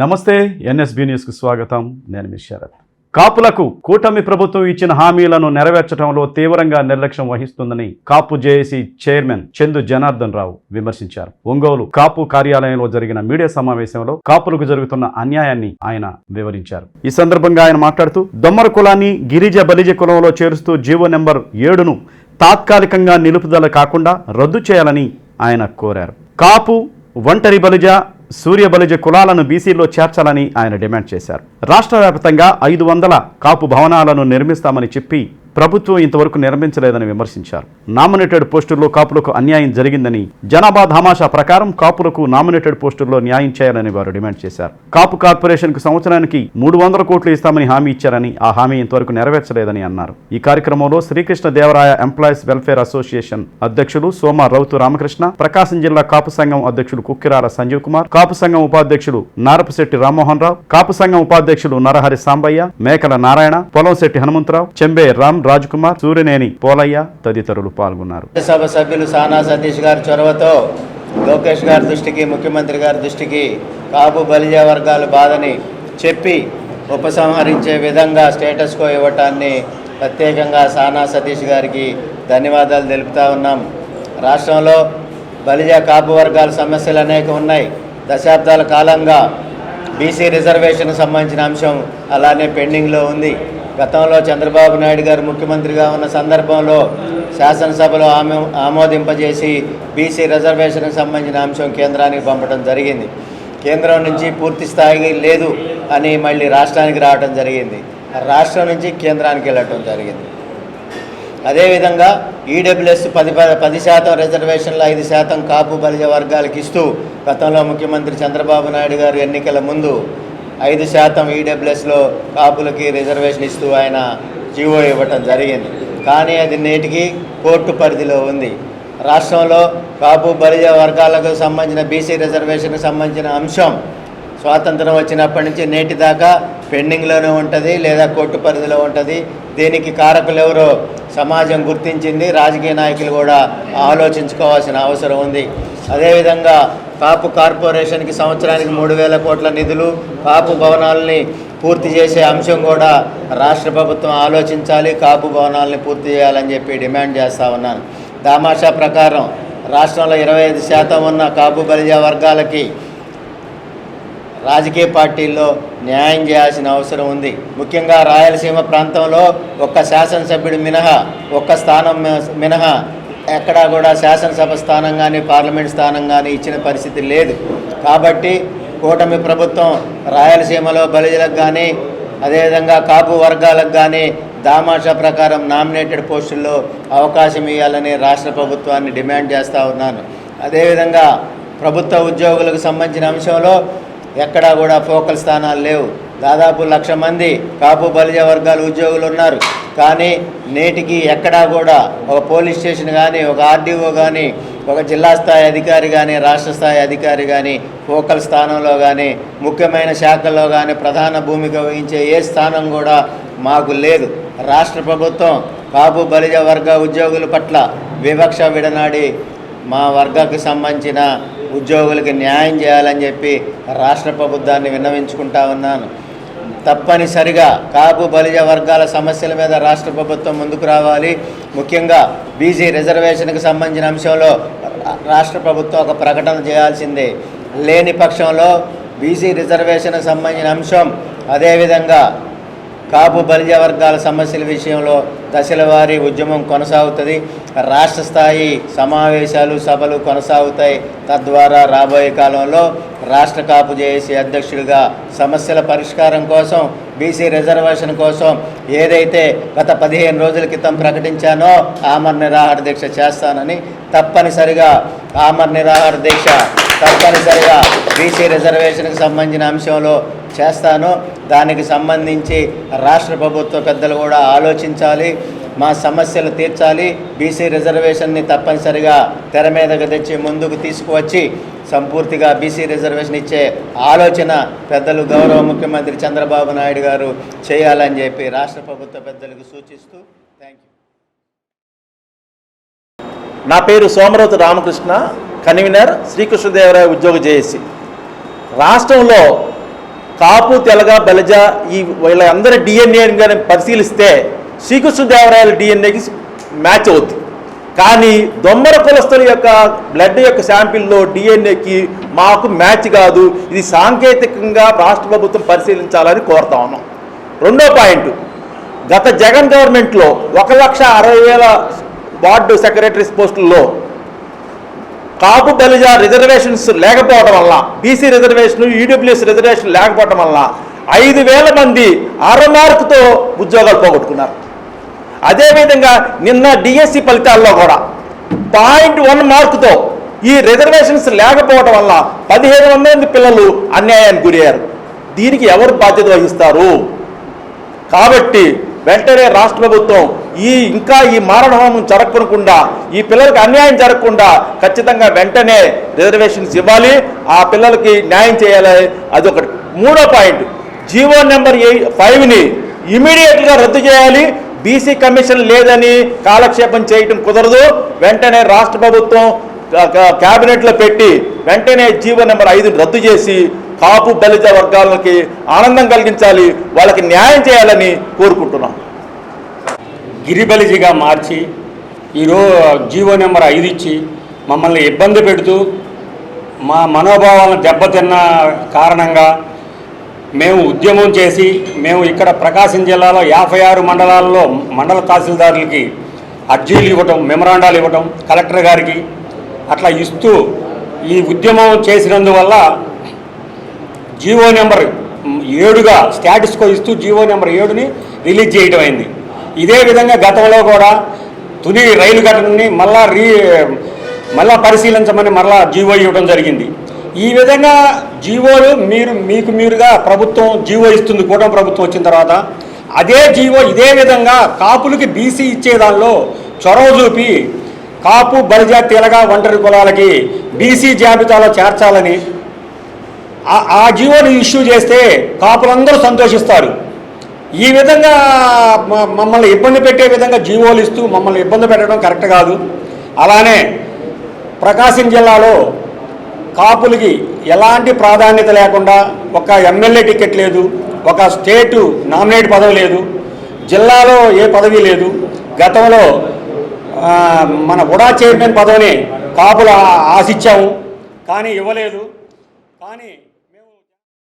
నమస్తే ఎన్ఎస్బి న్యూస్కు స్వాగతం. నేను మీ శరత్. కాపులకు కూటమి ప్రభుత్వం ఇచ్చిన హామీలను నెరవేర్చడంలో తీవ్రంగా నిర్లక్ష్యం వహిస్తుందని కాపు జేఏసీ చైర్మన్ చందు జనార్దన్ రావు విమర్శించారు. ఒంగోలు కాపు కార్యాలయంలో జరిగిన మీడియా సమావేశంలో కాపులకు జరుగుతున్న అన్యాయాన్ని ఆయన వివరించారు. ఈ సందర్భంగా ఆయన మాట్లాడుతూ దొమ్మర కులాన్ని గిరిజ బలిజ కులంలో చేరుస్తూ జీవో నెంబర్ ఏడును తాత్కాలికంగా నిలుపుదల కాకుండా రద్దు చేయాలని ఆయన కోరారు. కాపు ఒంటరి బలిజ సూర్య బలిజ కులాలను బీసీలో చేర్చాలని ఆయన డిమాండ్ చేశారు. రాష్ట్ర వ్యాప్తంగా ఐదు వందల కాపు భవనాలను నిర్మిస్తామని చెప్పి ప్రభుత్వం ఇంతవరకు నిర్మించలేదని విమర్శించారు. నామినేటెడ్ పోస్టుల్లో కాపులకు అన్యాయం జరిగిందని జనాభా ధామాషా ప్రకారం కాపులకు నామినేటెడ్ పోస్టుల్లో న్యాయం చేయాలని వారు డిమాండ్ చేశారు. కాపు కార్పొరేషన్కు సంవత్సరానికి మూడు వందల కోట్లు ఇస్తామని హామీ ఇచ్చారని ఆ హామీ ఇంతవరకు నెరవేర్చలేదని అన్నారు. ఈ కార్యక్రమంలో Srikrishna Devaraya employees welfare association అధ్యక్షులు సోమ రౌతు రామకృష్ణ ప్రకాశం జిల్లా కాపు సంఘం అధ్యక్షులు కుక్కిరాల సంజీవ్ కుమార్ కాపు సంఘం ఉపాధ్యక్షులు నారపశెట్టి రామ్మోహన్ రావు కాపు సంఘం ఉపాధ్యక్షులు నరహరి సాంబయ్య మేకల నారాయణ పొలంశెట్టి హనుమంతరావు చెంబే రామ్ రాజ్కుమార్ సూర్యనేని పోలయ్య తదితరులు పాల్గొన్నారు. సభ సభ్యులు సానా సతీష్ గారి చొరవతో లోకేష్ గారి దృష్టికి ముఖ్యమంత్రి గారి దృష్టికి కాపు బలిజ వర్గాల బాధని చెప్పి ఉపసంహరించే విధంగా స్టేటస్ కో ఇవ్వటాన్ని ప్రత్యేకంగా సానా సతీష్ గారికి ధన్యవాదాలు తెలుపుతా ఉన్నాం. రాష్ట్రంలో బలిజ కాపు వర్గాల సమస్యలు అనేక ఉన్నాయి. దశాబ్దాల కాలంగా బీసీ రిజర్వేషన్ సంబంధించిన అంశం అలానే పెండింగ్లో ఉంది. గతంలో చంద్రబాబు నాయుడు గారు ముఖ్యమంత్రిగా ఉన్న సందర్భంలో శాసనసభలో ఆమె ఆమోదింపజేసి బీసీ రిజర్వేషన్కి సంబంధించిన అంశం కేంద్రానికి పంపడం జరిగింది. కేంద్రం నుంచి పూర్తి స్థాయి లేదు అని మళ్ళీ రాష్ట్రానికి రావడం జరిగింది. రాష్ట్రం నుంచి కేంద్రానికి వెళ్ళటం జరిగింది. అదేవిధంగా ఈడబ్ల్యూఎస్ పది పది శాతం రిజర్వేషన్లు ఐదు శాతం కాపు బలిజ వర్గాలకు ఇస్తూ గతంలో ముఖ్యమంత్రి చంద్రబాబు నాయుడు గారు ఎన్నికల ముందు ఐదు శాతం ఈడబ్ల్యూఎస్లో కాపులకి రిజర్వేషన్ ఇస్తూ ఆయన జీవో ఇవ్వటం జరిగింది. కానీ అది నేటికి కోర్టు పరిధిలో ఉంది. రాష్ట్రంలో కాపు బలిజ వర్గాలకు సంబంధించిన బీసీ రిజర్వేషన్కు సంబంధించిన అంశం స్వాతంత్రం వచ్చినప్పటి నుంచి నేటి దాకా పెండింగ్లోనే ఉంటుంది లేదా కోర్టు పరిధిలో ఉంటుంది. దీనికి కారకులు ఎవరో సమాజం గుర్తించింది రాజకీయ నాయకులు కూడా ఆలోచించుకోవాల్సిన అవసరం ఉంది. అదేవిధంగా కాపు కార్పొరేషన్కి సంవత్సరానికి మూడు వేల కోట్ల నిధులు కాపు భవనాలని పూర్తి చేసే అంశం కూడా రాష్ట్ర ప్రభుత్వం ఆలోచించాలి కాపు భవనాలని పూర్తి చేయాలని చెప్పి డిమాండ్ చేస్తూ ఉన్నాను. దామాషా ప్రకారం రాష్ట్రంలో ఇరవై ఐదు శాతం ఉన్న కాపు బలిజా వర్గాలకి రాజకీయ పార్టీల్లో న్యాయం చేయాల్సిన అవసరం ఉంది. ముఖ్యంగా రాయలసీమ ప్రాంతంలో ఒక్క శాసనసభ్యుడు మినహా ఒక్క స్థానం మినహా ఎక్కడా కూడా శాసనసభ స్థానం కానీ పార్లమెంట్ స్థానం కానీ ఇచ్చిన పరిస్థితి లేదు. కాబట్టి కూటమి ప్రభుత్వం రాయలసీమలో బలిజలకు కానీ అదేవిధంగా కాపు వర్గాలకు కానీ దామాషా ప్రకారం నామినేటెడ్ పోస్టుల్లో అవకాశం ఇవ్వాలని రాష్ట్ర ప్రభుత్వాన్ని డిమాండ్ చేస్తూ ఉన్నాను. అదేవిధంగా ప్రభుత్వ ఉద్యోగులకు సంబంధించిన అంశంలో ఎక్కడా కూడా ఫోకల్ స్థానాలు లేవు. దాదాపు లక్ష మంది కాపు బలిజ వర్గాల ఉద్యోగులు ఉన్నారు. కానీ నేటికి ఎక్కడా కూడా ఒక పోలీస్ స్టేషన్ కానీ ఒక ఆర్డీఓ కానీ ఒక జిల్లా స్థాయి అధికారి కానీ రాష్ట్ర స్థాయి అధికారి కానీ ఫోకల్ స్థానంలో కానీ ముఖ్యమైన శాఖల్లో కానీ ప్రధాన భూమిక వహించే ఏ స్థానం కూడా మాకు లేదు. రాష్ట్ర ప్రభుత్వం కాపు బలిజ వర్గ ఉద్యోగుల పట్ల వివక్ష విడనాడి మా వర్గకు సంబంధించిన ఉద్యోగులకి న్యాయం చేయాలని చెప్పి రాష్ట్ర ప్రభుత్వాన్ని విన్నవించుకుంటా ఉన్నాను. తప్పనిసరిగా కాపు బలిజ వర్గాల సమస్యల మీద రాష్ట్ర ప్రభుత్వం ముందుకు రావాలి. ముఖ్యంగా బీసీ రిజర్వేషన్కి సంబంధించిన అంశంలో రా- రాష్ట్ర ప్రభుత్వం ఒక ప్రకటన చేయాల్సిందే. లేని పక్షంలో బీసీ రిజర్వేషన్కి సంబంధించిన అంశం అదేవిధంగా కాపు బలిజ వర్గాల సమస్యల విషయంలో దశల వారీ ఉద్యమం కొనసాగుతుంది. రాష్ట్ర స్థాయి సమావేశాలు సభలు కొనసాగుతాయి. తద్వారా రాబోయే కాలంలో రాష్ట్ర కాపు జేఏసీ అధ్యక్షుడిగా సమస్యల పరిష్కారం కోసం బీసీ రిజర్వేషన్ కోసం ఏదైతే గత పదిహేను రోజుల క్రితం ప్రకటించానో ఆమర్ నిరాహార దీక్ష చేస్తానని తప్పనిసరిగా ఆమర్ నిరాహార దీక్ష తప్పనిసరిగా బీసీ రిజర్వేషన్కి సంబంధించిన అంశంలో చేస్తాను. దానికి సంబంధించి రాష్ట్ర ప్రభుత్వ పెద్దలు కూడా ఆలోచించాలి. మా సమస్యలు తీర్చాలి. బీసీ రిజర్వేషన్ని తప్పనిసరిగా తెర మీదకు తెచ్చి ముందుకు తీసుకువచ్చి సంపూర్తిగా బీసీ రిజర్వేషన్ ఇచ్చే ఆలోచన పెద్దలు గౌరవ ముఖ్యమంత్రి చంద్రబాబు నాయుడు గారు చేయాలని చెప్పి రాష్ట్ర ప్రభుత్వ పెద్దలకు సూచిస్తూ థ్యాంక్ యూ నా పేరు సోమరవతి రామకృష్ణ కన్వీనర్ శ్రీకృష్ణదేవరాయ ఉద్యోగ జేఏసీ. రాష్ట్రంలో కాపు తెలగ బలజ ఈ వీళ్ళందరి డిఎన్ఏని కానీ పరిశీలిస్తే శ్రీకృష్ణదేవరాయల డిఎన్ఏకి మ్యాచ్ అవుద్ది. కానీ దొమ్మర కులస్తుల యొక్క బ్లడ్ యొక్క శాంపిల్లో డిఎన్ఏకి మాకు మ్యాచ్ కాదు. ఇది సాంకేతికంగా రాష్ట్ర ప్రభుత్వం పరిశీలించాలని కోరుతా ఉన్నాం. రెండో పాయింట్ గత జగన్ గవర్నమెంట్లో ఒక లక్ష అరవై వేల వార్డు సెక్రటరీస్ పోస్టుల్లో కాపు బలిజ రిజర్వేషన్స్ లేకపోవడం వల్ల బీసీ రిజర్వేషన్ ఈడబ్ల్యూఎస్ రిజర్వేషన్ లేకపోవడం వల్ల ఐదు వేల మంది అర మార్కుతో ఉద్యోగాలు పోగొట్టుకున్నారు. అదేవిధంగా నిన్న డిఎస్సి ఫలితాల్లో కూడా పాయింట్ వన్ మార్కుతో ఈ రిజర్వేషన్స్ లేకపోవడం వల్ల పదిహేను వందల మంది పిల్లలు అన్యాయానికి గురయ్యారు. దీనికి ఎవరు బాధ్యత వహిస్తారు? కాబట్టి వెంటనే రాష్ట్ర ప్రభుత్వం ఈ ఇంకా ఈ మారణహోమం జరగకుండా ఈ పిల్లలకి అన్యాయం జరగకుండా ఖచ్చితంగా వెంటనే రిజర్వేషన్స్ ఇవ్వాలి. ఆ పిల్లలకి న్యాయం చేయాలి. అదొకటి మూడో పాయింట్. జీవో నెంబర్ ఎయి ఫైవ్ని ఇమీడియట్గా రద్దు చేయాలి. బీసీ కమిషన్ లేదని కాలక్షేపం చేయటం కుదరదు. వెంటనే రాష్ట్ర ప్రభుత్వం క్యాబినెట్లో పెట్టి వెంటనే జీవో నెంబర్ ఐదుని రద్దు చేసి కాపు బలిత వర్గాలకి ఆనందం కలిగించాలి. వాళ్ళకి న్యాయం చేయాలని కోరుకుంటున్నాం. గిరిబలిజిగా మార్చి ఈరోజు జీవో నెంబర్ ఐదు ఇచ్చి మమ్మల్ని ఇబ్బంది పెడుతూ మా మనోభావాలను దెబ్బతిన్న కారణంగా మేము ఉద్యమం చేసి మేము ఇక్కడ ప్రకాశం జిల్లాలో యాభై ఆరు మండలాల్లో మండల తహసీల్దారులకి అర్జీలు ఇవ్వటం మెమరాండాలు ఇవ్వటం కలెక్టర్ గారికి అట్లా ఇస్తూ ఈ ఉద్యమం చేసినందువల్ల జీవో నెంబర్ ఏడుగా స్టాటస్కో ఇస్తూ జీవో నెంబర్ ఏడుని రిలీజ్ చేయడం అయింది ఇదే విధంగా గతంలో కూడా తుది రైలు ఘటనని మళ్ళా రీ మళ్ళా పరిశీలించమని మళ్ళా జీవో ఇవ్వడం జరిగింది. ఈ విధంగా జీవోలు మీరు మీకు మీరుగా ప్రభుత్వం జీవో ఇస్తుంది కూటమి ప్రభుత్వం వచ్చిన తర్వాత అదే జీవో ఇదే విధంగా కాపులకి బీసీ ఇచ్చేదానిలో చొరవ చూపి కాపు బలిజా తెలగ ఒంటరి కులాలకి బీసీ జాబితాలో చేర్చాలని ఆ- ఆ జీవోని ఇష్యూ చేస్తే కాపులందరూ సంతోషిస్తారు. ఈ విధంగా మమ్మల్ని ఇబ్బంది పెట్టే విధంగా జీవోలు ఇస్తూ మమ్మల్ని ఇబ్బంది పెట్టడం కరెక్ట్ కాదు. అలానే ప్రకాశం జిల్లాలో కాపులకి ఎలాంటి ప్రాధాన్యత లేకుండా ఒక ఎమ్మెల్యే టికెట్ లేదు ఒక స్టేటు నామినేట్ పదవి లేదు జిల్లాలో ఏ పదవి లేదు గతంలో మన ఉడా చైర్మన్ పదవిని కాపులు ఆశించాము. కానీ ఇవ్వలేదు. కానీ